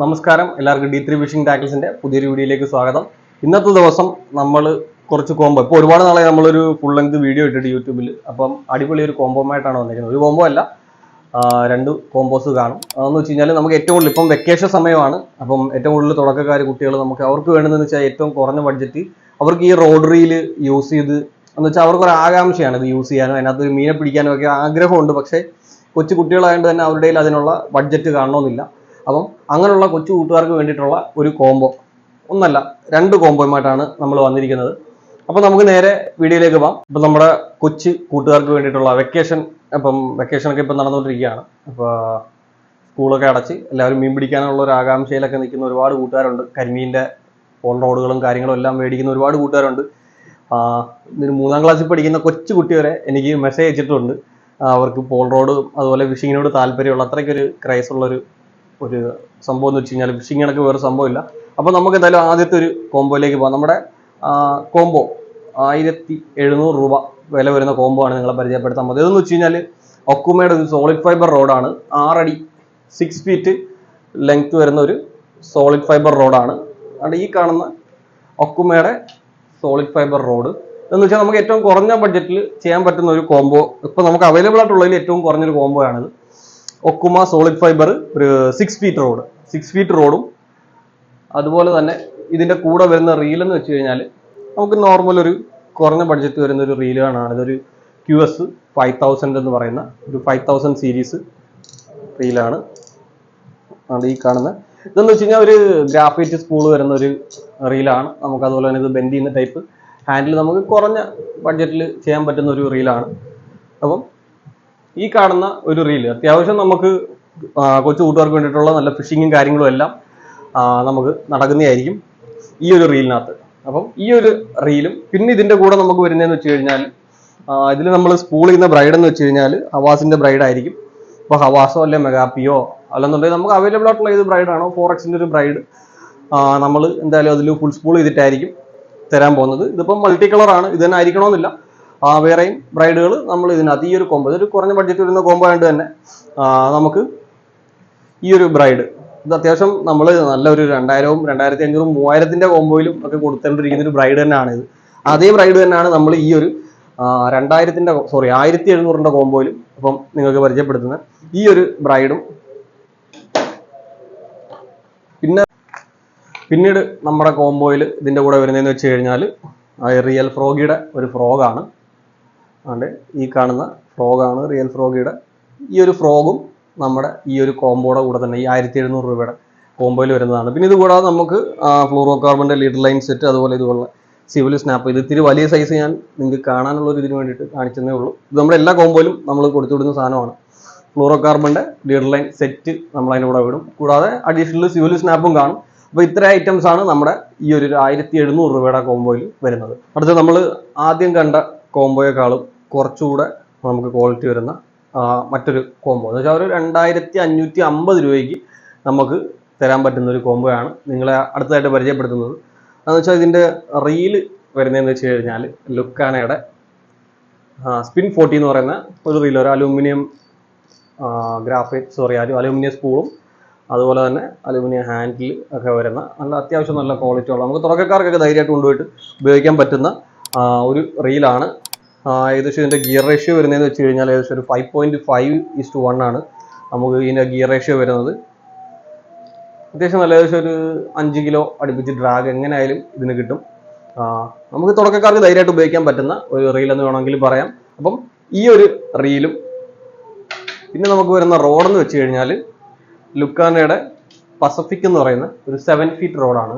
നമസ്കാരം. എല്ലാവർക്കും D three phishing ടാക്കിൾസിന്റെ പുതിയൊരു വീഡിയോയിലേക്ക് സ്വാഗതം. ഇന്നത്തെ ദിവസം നമ്മൾ കുറച്ച് കോംബോ ഇപ്പോൾ ഒരുപാട് നാളെ നമ്മളൊരു ഫുൾ ലെങ്ത് വീഡിയോ ഇട്ടിട്ട് യൂട്യൂബിൽ അപ്പം അടിപൊളി ഒരു കോംബോമായിട്ടാണ് വന്നിരിക്കുന്നത്. ഒരു കോംബോ അല്ല രണ്ട് കോംബോസ് കാണും. അതെന്ന് വെച്ച് കഴിഞ്ഞാൽ നമുക്ക് ഏറ്റവും കൂടുതൽ ഇപ്പം വെക്കേഷൻ സമയമാണ്. അപ്പം ഏറ്റവും കൂടുതൽ തുടക്കക്കാർ കുട്ടികൾ നമുക്ക് അവർക്ക് വേണ്ടതെന്ന് വെച്ചാൽ ഏറ്റവും കുറഞ്ഞ ബഡ്ജറ്റ് അവർക്ക് ഈ റോഡറിയിൽ യൂസ് ചെയ്ത് എന്ന് വെച്ചാൽ അവർക്ക് ഒരു ആകാംക്ഷയാണ് ഇത് യൂസ് ചെയ്യാനും. അതിനകത്ത് മീനെ പിടിക്കാനും ഒക്കെ ആഗ്രഹമുണ്ട്. പക്ഷേ കൊച്ചു കുട്ടികളായതുകൊണ്ട് തന്നെ അവരുടെ അതിനുള്ള ബഡ്ജറ്റ് കാണണമെന്നില്ല. അപ്പം അങ്ങനെയുള്ള കൊച്ചു കൂട്ടുകാർക്ക് വേണ്ടിയിട്ടുള്ള ഒരു കോംബോ ഒന്നല്ല രണ്ട് കോംബോയുമായിട്ടാണ് നമ്മൾ വന്നിരിക്കുന്നത്. അപ്പം നമുക്ക് നേരെ വീഡിയോയിലേക്ക് പോകാം. ഇപ്പം നമ്മുടെ കൊച്ചു കൂട്ടുകാർക്ക് വേണ്ടിയിട്ടുള്ള വെക്കേഷൻ അപ്പം വെക്കേഷനൊക്കെ ഇപ്പം നടന്നുകൊണ്ടിരിക്കുകയാണ്. അപ്പോൾ സ്കൂളൊക്കെ അടച്ച് എല്ലാവരും മീൻ പിടിക്കാനുള്ള ഒരു ആകാംക്ഷയിലൊക്കെ നിൽക്കുന്ന ഒരുപാട് കൂട്ടുകാരുണ്ട്. കരിമീന്റെ ഓൺ റോഡുകളും കാര്യങ്ങളും എല്ലാം മേടിക്കുന്ന ഒരുപാട് കൂട്ടുകാരുണ്ട്. ഇതിന് മൂന്നാം ക്ലാസ്സിൽ പഠിക്കുന്ന കൊച്ചു കുട്ടി വരെ എനിക്ക് മെസ്സേജ് അയച്ചിട്ടുണ്ട് അവർക്ക് പോൾ റോഡ് അതുപോലെ ഫിഷിങ്ങിനോട് താല്പര്യമുള്ള അത്രയ്ക്കൊരു ക്രൈസ് ഉള്ളൊരു ഒരു സംഭവം എന്ന് വെച്ച് കഴിഞ്ഞാൽ ഫിഷിംഗ് കണക്ക് വേറെ സംഭവമില്ല. അപ്പോൾ നമുക്ക് എന്തായാലും ആദ്യത്തെ ഒരു കോംബോയിലേക്ക് പോകാം. നമ്മുടെ കോംബോ ആയിരത്തി എഴുന്നൂറ് രൂപ വില വരുന്ന കോംബോ ആണ് നിങ്ങളെ പരിചയപ്പെടുത്താൻ പോകുന്നത്. ഇതെന്ന് വെച്ച് കഴിഞ്ഞാൽ ഒക്കുമയുടെ ഒരു സോളിഡ് ഫൈബർ റോഡാണ് ആറടി സിക്സ് ഫീറ്റ് ലെങ്ത് വരുന്ന ഒരു സോളിഡ് ഫൈബർ റോഡാണ് അതുകൊണ്ട് ഈ കാണുന്ന ഒക്കുമയുടെ സോളിഡ് ഫൈബർ റോഡ് എന്ന് വെച്ചാൽ നമുക്ക് ഏറ്റവും കുറഞ്ഞ ബഡ്ജറ്റിൽ ചെയ്യാൻ പറ്റുന്ന ഒരു കോംബോ ഇപ്പൊ നമുക്ക് അവൈലബിൾ ആയിട്ടുള്ളതിൽ ഏറ്റവും കുറഞ്ഞൊരു കോംബോ ആണിത് ഒക്കുമ സോളിഡ് ഫൈബർ ഒരു six feet rod six feet റോഡും അതുപോലെ തന്നെ ഇതിന്റെ കൂടെ വരുന്ന റീൽ എന്ന് വെച്ച് കഴിഞ്ഞാൽ നമുക്ക് നോർമൽ ഒരു കുറഞ്ഞ ബഡ്ജറ്റ് വരുന്ന ഒരു റീലാണ് ഇതൊരു ക്യു എസ് ഫൈവ് തൗസൻഡ് എന്ന് പറയുന്ന ഒരു ഫൈവ് തൗസൻഡ് സീരീസ് റീലാണ് ആണ്. ഈ കാണുന്ന ഇതെന്ന് വെച്ച് കഴിഞ്ഞാൽ ഒരു ഗ്രാഫൈറ്റ് സ്പൂൾ വരുന്ന ഒരു റീലാണ് നമുക്ക് അതുപോലെ തന്നെ ഇത് ബെൻഡ് ചെയ്യുന്ന ടൈപ്പ് ഹാൻഡിൽ നമുക്ക് കുറഞ്ഞ ബഡ്ജറ്റിൽ ചെയ്യാൻ പറ്റുന്ന ഒരു റീലാണ് അപ്പം ഈ കാണുന്ന ഒരു റീൽ അത്യാവശ്യം നമുക്ക് കൊച്ചു കൂട്ടുകാർക്ക് വേണ്ടിയിട്ടുള്ള നല്ല ഫിഷിങ്ങും കാര്യങ്ങളും എല്ലാം നമുക്ക് നടക്കുന്നതായിരിക്കും ഈ ഒരു റീലിനകത്ത് അപ്പം ഈ ഒരു റീലും പിന്നെ ഇതിന്റെ കൂടെ നമുക്ക് വരുന്നതെന്ന് വെച്ച് കഴിഞ്ഞാൽ ഇതിൽ നമ്മൾ സ്പൂൾ ചെയ്യുന്ന ബ്രൈഡ് എന്ന് വെച്ച് കഴിഞ്ഞാൽ ഹവാസിന്റെ ബ്രൈഡ് ആയിരിക്കും. ഇപ്പോൾ ഹവാസോ അല്ലെ മെഗാപ്പിയോ അല്ലെന്നുണ്ടെങ്കിൽ നമുക്ക് അവൈലബിൾ ആയിട്ടുള്ള ഏത് ബ്രൈഡ് ആണോ ഫോർ എക്സിന്റെ ഒരു ബ്രൈഡ് നമ്മൾ എന്തായാലും അതിൽ ഫുൾ സ്പൂൾ ചെയ്തിട്ടായിരിക്കും തരാൻ പോകുന്നത്. ഇതിപ്പം മൾട്ടി കളറാണ് ഇത് തന്നെ ആയിരിക്കണമെന്നില്ല വേറെയും ബ്രൈഡുകൾ നമ്മൾ ഇതിനകത്ത് ഈ ഒരു കോംബോ ഇതൊരു കുറഞ്ഞ ബഡ്ജറ്റ് വരുന്ന കോംബോ ആയതുകൊണ്ട് തന്നെ നമുക്ക് ഈ ഒരു ബ്രൈഡ് ഇത് അത്യാവശ്യം നമ്മൾ നല്ലൊരു രണ്ടായിരവും രണ്ടായിരത്തി അഞ്ഞൂറും മൂവായിരത്തിന്റെ കോംബോയിലും ഒക്കെ കൊടുത്തുകൊണ്ടിരിക്കുന്ന ഒരു ബ്രൈഡ് തന്നെയാണ് ഇത് അതേ ബ്രൈഡ് തന്നെയാണ് നമ്മൾ ഈ ഒരു രണ്ടായിരത്തിന്റെ സോറി ആയിരത്തി എഴുന്നൂറിന്റെ കോംബോയിലും അപ്പം നിങ്ങൾക്ക് പരിചയപ്പെടുത്തുന്ന ഈ ഒരു ബ്രൈഡും പിന്നെ പിന്നീട് നമ്മുടെ കോംബോയിൽ ഇതിന്റെ കൂടെ വരുന്നതെന്ന് വെച്ച് കഴിഞ്ഞാൽ റിയൽ ഫ്രോഗിയുടെ ഒരു ഫ്രോഗാണ്. അതുകൊണ്ട് ഈ കാണുന്ന ഫ്രോഗാണ് റിയൽ ഫ്രോഗിയുടെ. ഈ ഒരു ഫ്രോഗും നമ്മുടെ ഈ ഒരു കോമ്പോയുടെ കൂടെ തന്നെ ഈ ആയിരത്തി എഴുന്നൂറ് രൂപയുടെ കോമ്പോയിൽ വരുന്നതാണ്. പിന്നെ ഇത് കൂടാതെ നമുക്ക് ഫ്ലൂറോ കാർബണിന്റെ ലീഡർ ലൈൻ സെറ്റ് അതുപോലെ ഇതുപോലെ സിവിൽ സ്നാപ്പ് ഇത് ഇത്തിരി വലിയ സൈസ് ഞാൻ നിങ്ങൾക്ക് കാണാനുള്ള ഒരു ഇതിന് വേണ്ടിയിട്ട് കാണിച്ചതേ ഉള്ളൂ. ഇത് നമ്മുടെ എല്ലാ കോമ്പോയിലും നമ്മൾ കൊടുത്തു വിടുന്ന സാധനമാണ്. ഫ്ലൂറോ കാർബണിന്റെ ലീഡർ ലൈൻ സെറ്റ് നമ്മൾ അതിന്റെ കൂടെ വിടും. കൂടാതെ അഡീഷണൽ സിവിൽ സ്നാപ്പും കാണും. അപ്പോൾ ഇത്ര ഐറ്റംസ് ആണ് നമ്മുടെ ഈ ഒരു ആയിരത്തി എഴുന്നൂറ് രൂപയുടെ കോമ്പോയിൽ വരുന്നത്. അടുത്ത നമ്മൾ ആദ്യം കണ്ട കോംബോയെക്കാളും കുറച്ചുകൂടെ നമുക്ക് ക്വാളിറ്റി വരുന്ന മറ്റൊരു കോംബോ എന്ന് വെച്ചാൽ ഒരു രണ്ടായിരത്തി അഞ്ഞൂറ്റി അമ്പത് രൂപയ്ക്ക് നമുക്ക് തരാൻ പറ്റുന്ന ഒരു കോംബോയാണ് നിങ്ങളെ അടുത്തതായിട്ട് പരിചയപ്പെടുത്തുന്നത്. അതെന്ന് വെച്ചാൽ ഇതിന്റെ റീൽ വരുന്നതെന്ന് വെച്ച് കഴിഞ്ഞാൽ ലുക്കാനയുടെ സ്പിൻ ഫോർട്ടി എന്ന് പറയുന്ന ഒരു റീൽ ഒരു അലൂമിനിയം ഗ്രാഫൈറ്റ് സോറി അലൂമിനിയം സ്പൂളും അതുപോലെ തന്നെ അലൂമിനിയം ഹാൻഡിൽ ഒക്കെ വരുന്ന നല്ല അത്യാവശ്യം നല്ല ക്വാളിറ്റി ഉള്ള നമുക്ക് തുടക്കക്കാർക്കൊക്കെ ധൈര്യമായിട്ട് കൊണ്ടുപോയിട്ട് ഉപയോഗിക്കാൻ പറ്റുന്ന ഒരു റീലാണ്. ഏകദേശം ഇതിന്റെ ഗിയർ റേഷ്യോ വരുന്നതെന്ന് വെച്ച് കഴിഞ്ഞാൽ ഏകദേശം ഒരു five point five is to one ആണ് നമുക്ക് ഇതിന്റെ ഗിയർ റേഷ്യോ വരുന്നത്. അത്യാവശ്യം നല്ല ഏകദേശം ഒരു അഞ്ച് കിലോ അടുപ്പിച്ച് ഡ്രാഗ് എങ്ങനെയായാലും ഇതിന് കിട്ടും. നമുക്ക് തുടക്കക്കാർക്ക് ധൈര്യമായിട്ട് ഉപയോഗിക്കാൻ പറ്റുന്ന ഒരു റീൽ എന്ന് വേണമെങ്കിൽ പറയാം. അപ്പം ഈ ഒരു റീലും പിന്നെ നമുക്ക് വരുന്ന റോഡെന്ന് വെച്ച് കഴിഞ്ഞാൽ ലുക്കാനയുടെ പസഫിക് എന്ന് പറയുന്ന ഒരു സെവൻ ഫീറ്റ് റോഡാണ്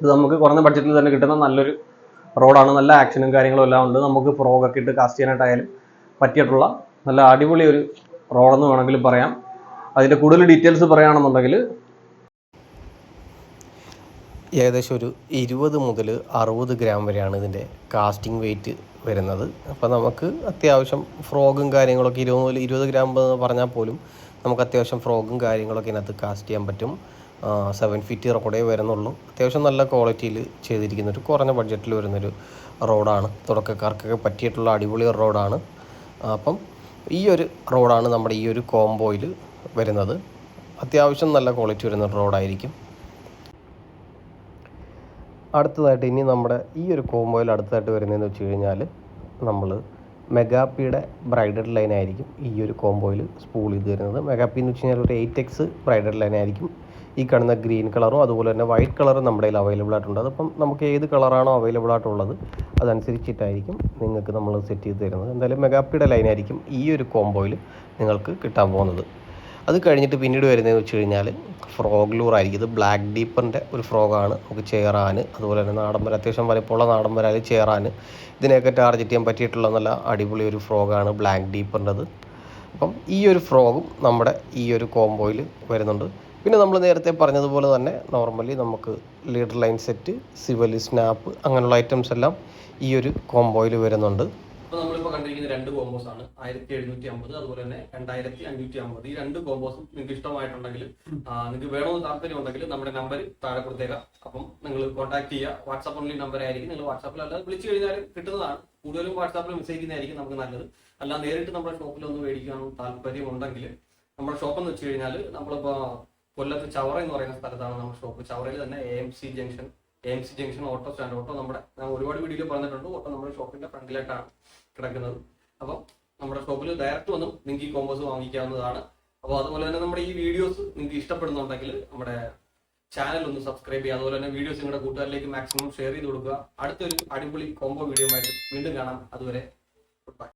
ഇത് നമുക്ക് കുറഞ്ഞ ബഡ്ജറ്റിൽ തന്നെ കിട്ടുന്ന നല്ലൊരു റോഡാണ് നല്ല ആക്ഷനും കാര്യങ്ങളും എല്ലാം ഉണ്ട്. നമുക്ക് ഫ്രോഗൊക്കെ ഇട്ട് കാസ്റ്റ് ചെയ്യാനായിട്ടായാലും പറ്റിയിട്ടുള്ള നല്ല അടിപൊളി ഒരു റോഡെന്ന് വേണമെങ്കിൽ പറയാം. അതിന്റെ കൂടുതൽ ഡീറ്റെയിൽസ് പറയുകയാണെന്നുണ്ടെങ്കിൽ ഏകദേശം ഒരു ഇരുപത് മുതൽ അറുപത് ഗ്രാം വരെയാണ് ഇതിന്റെ കാസ്റ്റിംഗ് വെയിറ്റ് വരുന്നത്. അപ്പോൾ നമുക്ക് അത്യാവശ്യം ഫ്രോഗും കാര്യങ്ങളൊക്കെ ഇരുപത് മുതൽ ഇരുപത് ഗ്രാം പറഞ്ഞാൽ പോലും നമുക്ക് അത്യാവശ്യം ഫ്രോഗും കാര്യങ്ങളൊക്കെ ഇതിനകത്ത് കാസ്റ്റ് ചെയ്യാൻ പറ്റും. സെവൻ ഫീറ്റ് റോഡേ വരുന്നുള്ളൂ. അത്യാവശ്യം നല്ല ക്വാളിറ്റിയിൽ ചെയ്തിരിക്കുന്ന ഒരു കുറഞ്ഞ ബഡ്ജറ്റിൽ വരുന്നൊരു റോഡാണ് തുടക്കക്കാർക്കൊക്കെ പറ്റിയിട്ടുള്ള അടിപൊളി റോഡാണ് അപ്പം ഈ ഒരു റോഡാണ് നമ്മുടെ ഈ ഒരു കോംബോയിൽ വരുന്നത്. അത്യാവശ്യം നല്ല ക്വാളിറ്റി വരുന്ന റോഡായിരിക്കും അടുത്തതായിട്ട് ഇനി നമ്മുടെ ഈ ഒരു കോംബോയിൽ അടുത്തതായിട്ട് വരുന്നതെന്ന് വെച്ച് കഴിഞ്ഞാൽ നമ്മൾ മെഗാപ്പിയുടെ ബ്രൈഡൽ ലൈൻ ആയിരിക്കും ഈ ഒരു കോംബോയിൽ സ്പൂൾ ചെയ്ത് വരുന്നത് മെഗാപ്പി എന്ന് വെച്ച് കഴിഞ്ഞാൽ ഒരു എയ്റ്റ് എക്സ് ബ്രൈഡൽ ലൈൻ ആയിരിക്കും. ഈ കാണുന്ന ഗ്രീൻ കളറും അതുപോലെ തന്നെ വൈറ്റ് കളറും നമ്മുടെ കയ്യിൽ അവൈലബിൾ ആയിട്ടുണ്ട്. അതിപ്പം നമുക്ക് ഏത് കളറാണോ അവൈലബിൾ ആയിട്ടുള്ളത് അതനുസരിച്ചിട്ടായിരിക്കും നിങ്ങൾക്ക് നമ്മൾ സെറ്റ് ചെയ്ത് തരുന്നത്. എന്തായാലും മെഗാപ്പിയുടെ ലൈൻ ആയിരിക്കും ഈ ഒരു കോംബോയിൽ നിങ്ങൾക്ക് കിട്ടാൻ പോകുന്നത്. അത് കഴിഞ്ഞിട്ട് പിന്നീട് വരുന്നതെന്ന് വെച്ച് കഴിഞ്ഞാൽ ഫ്രോഗ് ലൂർ ആയിരിക്കും. ഇത് ബ്ലാക്ക് ഡീപ്പറിന്റെ ഒരു ഫ്രോഗാണ് നമുക്ക് ചേറാൻ അതുപോലെ തന്നെ നാടൻ വര അത്യാവശ്യം വലിപ്പമുള്ള നാടൻ വരാൽ ചേറാൻ ഇതിനെയൊക്കെ ടാർജറ്റ് ചെയ്യാൻ പറ്റിയിട്ടുള്ള നല്ല അടിപൊളി ഒരു ഫ്രോഗാണ് ബ്ലാക്ക് ഡീപ്പറിന്റെത് അപ്പം ഈ ഒരു ഫ്രോഗും നമ്മുടെ ഈ ഒരു കോംബോയിൽ വരുന്നുണ്ട്. പിന്നെ നമ്മൾ നേരത്തെ പറഞ്ഞതുപോലെ തന്നെ നോർമലി നമുക്ക് leader line set swivel snap അങ്ങനെയുള്ള ഐറ്റംസ് എല്ലാം ഈ ഒരു കോംബോയിൽ വരുന്നുണ്ട്. അപ്പോൾ നമ്മളിപ്പോൾ കണ്ടിരിക്കുന്ന രണ്ട് കോംബോസ് ആണ്. ആയിരത്തി എഴുന്നൂറ്റി അമ്പത് അതുപോലെ തന്നെ രണ്ടായിരത്തി അഞ്ഞൂറ്റി അമ്പത് ഈ രണ്ട് കോമ്പോസും നിങ്ങൾക്ക് ഇഷ്ടമായിട്ടുണ്ടെങ്കിൽ നിങ്ങൾക്ക് വേണമെന്ന് താല്പര്യം ഉണ്ടെങ്കിൽ നമ്മുടെ നമ്പർ താഴെ കൊടുത്തേക്കാം. അപ്പം നിങ്ങൾ കോൺടാക്ട് ചെയ്യുക. വാട്സാപ്പ് ഓൺലി നമ്പർ ആയിരിക്കും. നിങ്ങൾ വാട്സാപ്പിൽ അല്ലാതെ വിളിച്ചു കഴിഞ്ഞാൽ കിട്ടുന്നതാണ്. കൂടുതലും വാട്സാപ്പിൽ മെസ്സേജ് ചെയ്യുന്നതായിരിക്കും നമുക്ക് നല്ലത്. അല്ല നേരിട്ട് നമ്മുടെ ഷോപ്പിൽ ഒന്ന് മേടിക്കാൻ താല്പര്യം ഉണ്ടെങ്കിൽ നമ്മുടെ ഷോപ്പ് എന്ന് വെച്ച് കഴിഞ്ഞാൽ നമ്മളിപ്പോൾ കൊല്ലത്ത് ചവറ എന്ന് പറയുന്ന സ്ഥലത്താണ് നമ്മുടെ ഷോപ്പ്. ചവറയിൽ തന്നെ A M C junction A M C junction auto stand auto നമ്മുടെ ഞാൻ ഒരുപാട് വീഡിയോ പറഞ്ഞിട്ടുണ്ട്. ഓട്ടോ നമ്മുടെ ഷോപ്പിന്റെ ഫ്രണ്ടിലായിട്ടാണ് കിടക്കുന്നത്. അപ്പം നമ്മുടെ ഷോപ്പിൽ ഡയറക്റ്റ് വന്നും നിങ്ങൾക്ക് ഈ വാങ്ങിക്കാവുന്നതാണ്. അപ്പോൾ അതുപോലെ തന്നെ നമ്മുടെ ഈ വീഡിയോസ് നിങ്ങൾക്ക് ഇഷ്ടപ്പെടുന്നുണ്ടെങ്കിൽ നമ്മുടെ ചാനൽ ഒന്ന് സബ്സ്ക്രൈബ് ചെയ്യുക. അതുപോലെ തന്നെ വീഡിയോസ് നിങ്ങളുടെ കൂട്ടുകാരിലേക്ക് മാക്സിമം ഷെയർ ചെയ്ത് കൊടുക്കുക. അടുത്തൊരു അടിപൊളി കോംബോ വീഡിയോ ആയിട്ട് വീണ്ടും കാണാം. അതുവരെ ഗുഡ് ബൈ